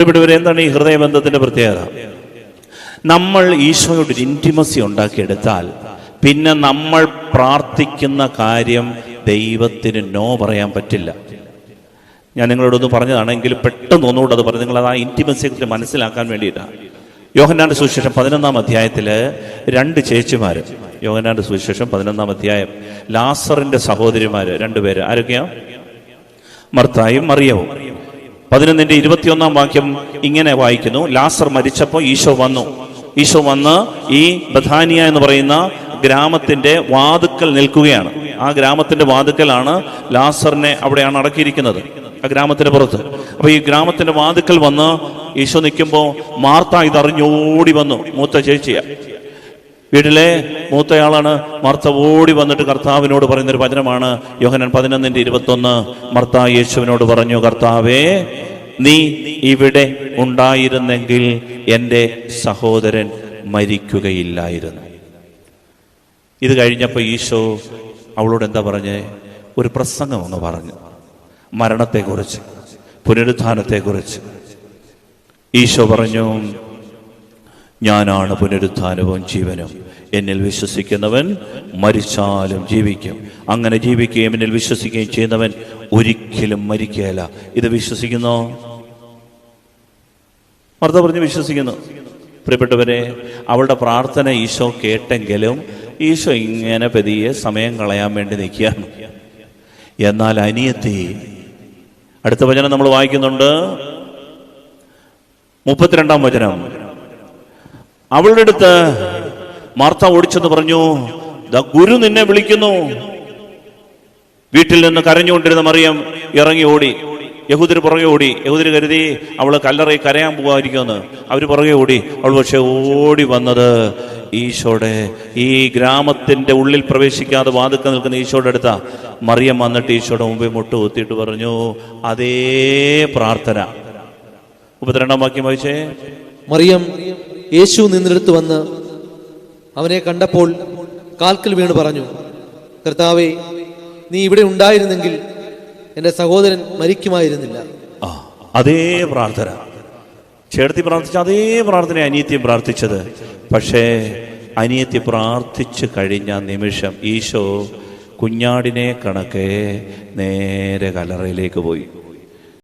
ഇവിടെ എന്താണ് ഈ ഹൃദയബന്ധത്തിന്റെ പ്രത്യേകത? നമ്മൾ ഈശോയോട് ഒരു ഇന്റിമസി ഉണ്ടാക്കിയെടുത്താൽ പിന്നെ നമ്മൾ പ്രാർത്ഥിക്കുന്ന കാര്യം ദൈവത്തിന് നോ പറയാൻ പറ്റില്ല. ഞാൻ നിങ്ങളോടൊന്ന് പറഞ്ഞതാണെങ്കിൽ പെട്ടെന്ന് ഒന്നുകൂടെ അത് പറഞ്ഞു നിങ്ങൾ ആ ഇന്റിമസിയെ കുറിച്ച് മനസ്സിലാക്കാൻ വേണ്ടിയിട്ടാണ് യോഹന്നാന്റെ സുവിശേഷം പതിനൊന്നാം അധ്യായത്തിൽ രണ്ട് ചേച്ചിമാർ യോഹന്നാന്റെ സുവിശേഷം പതിനൊന്നാം അധ്യായം. ലാസറിന്റെ സഹോദരിമാര് രണ്ടുപേര്. ആരൊക്കെയാ? മർത്തായും മറിയവും. പതിനൊന്നിന്റെ ഇരുപത്തിയൊന്നാം വാക്യം ഇങ്ങനെ വായിക്കുന്നു. ലാസർ മരിച്ചപ്പോൾ ഈശോ വന്നു. ഈശോ വന്ന് ഈ ബഥാനിയ എന്ന് പറയുന്ന ഗ്രാമത്തിന്റെ വാതുക്കൽ നിൽക്കുകയാണ്. ആ ഗ്രാമത്തിന്റെ വാതുക്കലാണ് ലാസറിനെ അവിടെയാണ് അടക്കിയിരിക്കുന്നത്. ആ ഗ്രാമത്തിന്റെ പുറത്ത്. അപ്പൊ ഈ ഗ്രാമത്തിന്റെ വാതുക്കൽ വന്ന് ഈശോ നിൽക്കുമ്പോൾ മാർത്ത ഇതറിഞ്ഞോടി വന്നു. മൂത്ത ചേച്ചിയ. വീട്ടിലെ മൂത്തയാളാണ് മർത്ത ഓടി വന്നിട്ട് കർത്താവിനോട് പറയുന്ന ഒരു വചനമാണ്. യോഹനൻ പതിനൊന്നിന്റെ ഇരുപത്തൊന്ന്. മർത്ത യേശുവിനോട് പറഞ്ഞു കർത്താവേ നീ ഇവിടെ ഉണ്ടായിരുന്നെങ്കിൽ എന്റെ സഹോദരൻ മരിക്കുകയില്ലായിരുന്നു. ഇത് കഴിഞ്ഞപ്പോൾ ഈശോ അവളോട് എന്താ പറഞ്ഞേ? ഒരു പ്രസംഗം ഒന്ന് പറഞ്ഞു. മരണത്തെക്കുറിച്ച് പുനരുത്ഥാനത്തെക്കുറിച്ച്. ഈശോ പറഞ്ഞു ഞാനാണ് പുനരുത്ഥാനവും ജീവനും. എന്നിൽ വിശ്വസിക്കുന്നവൻ മരിച്ചാലും ജീവിക്കും. അങ്ങനെ ജീവിക്കുകയും എന്നിൽ വിശ്വസിക്കുകയും ചെയ്യുന്നവൻ ഒരിക്കലും മരിക്കുകയില്ല. ഇത് വിശ്വസിക്കുന്നു? മർദ്ദ പറഞ്ഞ് വിശ്വസിക്കുന്നു. പ്രിയപ്പെട്ടവരെ അവളുടെ പ്രാർത്ഥന ഈശോ കേട്ടെങ്കിലും ഈശോ ഇങ്ങനെ പതിയെ സമയം കളയാൻ വേണ്ടി നിൽക്കുകയാണ്. എന്നാൽ അനിയത്തി അടുത്ത വചനം നമ്മൾ വായിക്കുന്നുണ്ട്. മുപ്പത്തിരണ്ടാം വചനം. അവളുടെ അടുത്ത് മാർത്ത ഓടിച്ചെന്ന് പറഞ്ഞു "ദാ ഗുരു നിന്നെ വിളിക്കുന്നു. വീട്ടിൽ നിന്ന് കരഞ്ഞുകൊണ്ടിരുന്ന മറിയം ഇറങ്ങി ഓടി. യഹൂദര് പുറകെ ഓടി. യഹൂദര് കരുതി അവൾ കല്ലറയിൽ കരയാൻ പോകാതിരിക്കുമെന്ന് അവർ പുറകെ ഓടി. അവൾ പക്ഷെ ഓടി വന്നത് ഈശോടെ ഈ ഗ്രാമത്തിന്റെ ഉള്ളിൽ പ്രവേശിക്കാതെ വാതുക്ക നിൽക്കുന്ന ഈശോയുടെ അടുത്ത. മറിയം വന്നിട്ട് ഈശോയുടെ മുമ്പിൽ മുട്ട് കുത്തിയിട്ട് പറഞ്ഞു അതേ പ്രാർത്ഥന. മുപ്പത്തിരണ്ടാം വാക്യം വായിച്ചേ. മറിയം യേശു നിന്നിടത്ത് വന്ന് അവനെ കണ്ടപ്പോൾ കാൽക്കൽ വീണ് പറഞ്ഞു കർത്താവെ നീ ഇവിടെ ഉണ്ടായിരുന്നെങ്കിൽ എന്റെ സഹോദരൻ മരിക്കുമായിരുന്നില്ല. അതേ പ്രാർത്ഥന. ചേർത്തി പ്രാർത്ഥിച്ച അതേ പ്രാർത്ഥന അനിയത്യം പ്രാർത്ഥിച്ചത്. പക്ഷേ അനിയത്തി പ്രാർത്ഥിച്ചു കഴിഞ്ഞ നിമിഷം ഈശോ കുഞ്ഞാടിനെ കണക്കെ നേരെ കലറയിലേക്ക് പോയി.